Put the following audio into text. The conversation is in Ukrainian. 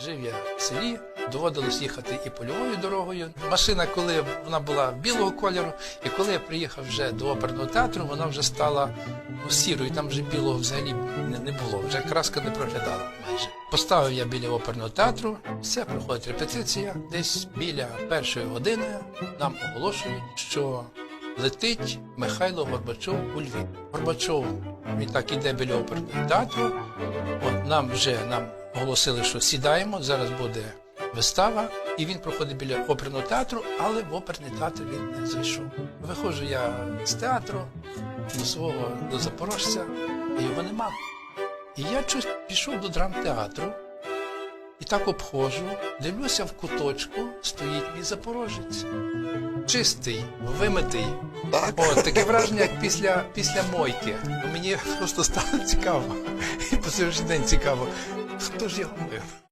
Жив я в селі, доводилось їхати і польовою дорогою. Машина, коли вона була білого кольору, і коли я приїхав вже до оперного театру, вона вже стала ну, сірою, там вже білого взагалі не, було, вже краска не проглядала майже. Поставив я біля оперного театру, все, проходить репетиція. Десь біля першої години нам оголошують, що летить Михайло Горбачов у Львів. Горбачов він так іде біля оперного театру. От нам вже нам оголосили, що сідаємо, зараз буде вистава, і він проходить біля оперного театру, але в оперний театр він не зайшов. Виходжу я з театру до свого до запорожця, і його нема. І я щось пішов до драмтеатру і так обходжу, дивлюся в куточку, стоїть мій запорожець. Чистий, вимитий. Так. От, таке враження, як після, після мойки. Мені просто стало цікаво. І по сьогоднішній день цікаво, どうしよう。